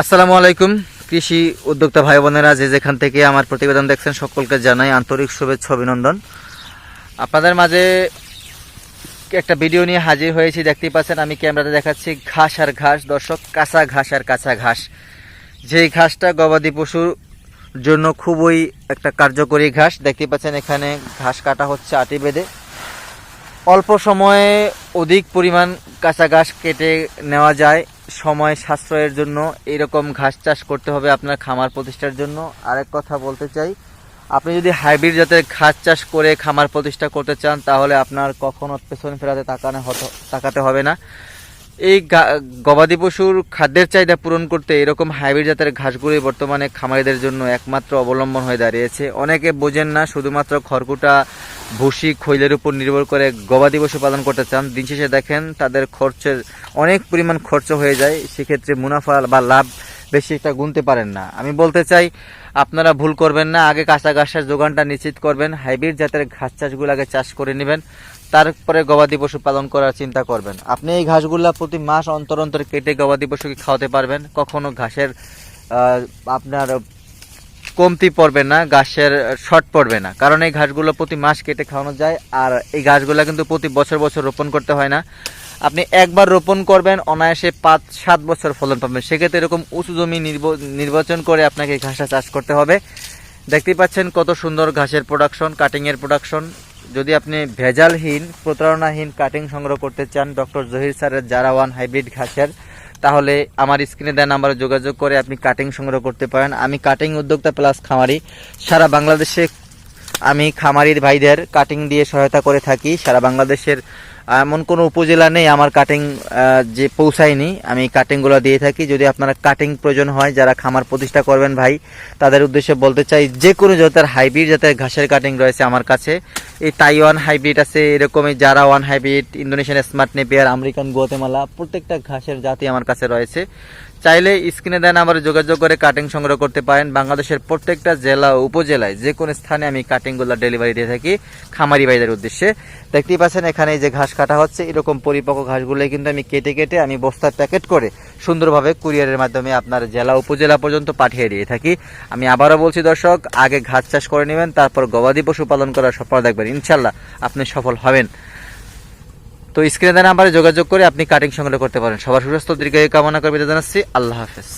আসসালামু আলাইকুম, কৃষি উদ্যোক্তা ভাই বোনেরা, যে যেখান থেকে আমার প্রতিবেদন দেখছেন সকলকে জানাই আন্তরিক শুভেচ্ছা অভিনন্দন। আপনাদের মাঝে একটা ভিডিও নিয়ে হাজির হয়েছি, দেখতেই পাচ্ছেন আমি ক্যামেরাতে দেখাচ্ছি ঘাস আর ঘাস। দর্শক, কাঁচা ঘাস আর কাঁচা ঘাস। যেই ঘাসটা গবাদি পশুর জন্য খুবই একটা কার্যকরী ঘাস দেখতে পাচ্ছেন এখানে ঘাস কাটা হচ্ছে আটি বেঁধে। অল্প সময়ে অধিক পরিমাণ কাঁচা ঘাস কেটে নেওয়া যায়। সময় সাশ্রয়ের জন্য এরকম ঘাস চাষ করতে হবে আপনার খামার প্রতিষ্ঠার জন্য। আরেক কথা বলতে চাই, আপনি যদি হাইব্রিড জাতের ঘাস চাষ করে খামার প্রতিষ্ঠা করতে চান, তাহলে আপনার কখনো পেছন ফেরাতে তাকানো হতো- তাকাতে হবে না। এই গবাদি পশুর খাদ্যের চাহিদা পূরণ করতে এরকম হাইব্রিড জাতের ঘাসগুলি বর্তমানে খামারিদের জন্য একমাত্র অবলম্বন হয়ে দাঁড়িয়েছে। অনেকে বোঝেন না, শুধুমাত্র খড়কুটা ভুসি খৈলের উপর নির্ভর করে গবাদি পশু পালন করতে চান, দিন শেষে দেখেন তাদের খরচের অনেক পরিমাণ খরচ হয়ে যায়, সেক্ষেত্রে মুনাফা বা লাভ বেশি একটা গুনতে পারেন না। আমি বলতে চাই, আপনারা ভুল করবেন না, আগে কাঁচা ঘাসের যোগানটা নিশ্চিত করবেন, হাইব্রিড জাতের ঘাস চাষগুলো আগে চাষ করে নেবেন, তারপরে গবাদি পশু পালন করার চিন্তা করবেন। আপনি এই ঘাসগুলা প্রতি মাস অন্তর অন্তর কেটে গবাদি পশুকে খাওয়াতে পারবেন, কখনো ঘাসের আপনার কমতি পড়বে না, ঘাসের শর্ট পড়বে না। কারণ এই ঘাসগুলো প্রতি মাস কেটে খাওয়ানো যায়, আর এই ঘাসগুলো কিন্তু প্রতি বছর বছর রোপণ করতে হয় না। আপনি একবার রোপণ করবেন, অনায়াসে পাঁচ, সাত বছর ফলন পাবেন। সেক্ষেত্রে এরকম উঁচু জমি নির্ব- নির্বাচন করে আপনাকে ঘাসটা চাষ করতে হবে। দেখতেই পাচ্ছেন কত সুন্দর ঘাসের প্রোডাকশন কাটিংয়ের প্রোডাকশন যদি আপনি ভেজালহীন, প্রতারণাহীন কাটিং সংগ্রহ করতে চান ডক্টর জহির স্যারের জারাওয়ান হাইব্রিড ঘাসের তাহলে আমার স্ক্রিনে দেওয়া নাম্বারে যোগাযোগ করে আপনি কাটিং সংগ্রহ করতে পারেন। আমি কাটিং উদ্যোক্তা প্লাস খামারি। সারা বাংলাদেশে আমি খামারির ভাইদের কাটিং দিয়ে সহায়তা করে থাকি। সারা বাংলাদেশের, এমন কোনো উপজেলা নেই আমার কাটিং যে পৌঁছায়নি। আমি কাটিংগুলো দিয়ে থাকি। যদি আপনারা কাটিং প্রয়োজন হয়, যারা খামার প্রতিষ্ঠা করবেন ভাই, তাদের উদ্দেশ্যে বলতে চাই, যে কোনো জাতের হাইব্রিড জাতের ঘাসের কাটিং রয়েছে আমার কাছে। এই তাইওয়ান হাইব্রিড আছে, এরকমই জারা one hybrid Indonesian smart Napier American Guatemala প্রত্যেকটা ঘাসের জাতি আমার কাছে রয়েছে। চাইলে স্ক্রিনে দেন আমার যোগাযোগ করে কাটিং সংগ্রহ করতে পারেন। বাংলাদেশের প্রত্যেকটা জেলা উপজেলায় যে কোনো স্থানে আমি কাটিংগুলো ডেলিভারি দিয়ে থাকি খামারি ভাইদের উদ্দেশ্যে। দেখতেই পাচ্ছেন এখানে যে ঘাস কাটা হচ্ছে, এরকম পরিপক্ক ঘাসগুলো কিন্তু আমি কেটে কেটে আমি বস্তার প্যাকেট করে সুন্দরভাবে কুরিয়ারের মাধ্যমে আপনার জেলা উপজেলা পর্যন্ত পাঠিয়ে দিয়ে থাকি। আমি আবারও বলছি দর্শক, আগে ঘাস চাষ করে নেবেন, তারপর গবাদি পশু পালন করার সফল দেখবেন। ইনশাল্লাহ আপনি সফল হবেন। তো স্ক্রিনে নাম্বারে যোগাযোগ করে আপনি কাটিং সংগ্রহ করতে পারেন। সবার সুস্বাস্থ্য, দীর্ঘায়ু কামনা করে বিদায় জানাচ্ছি। আল্লাহ হাফেজ।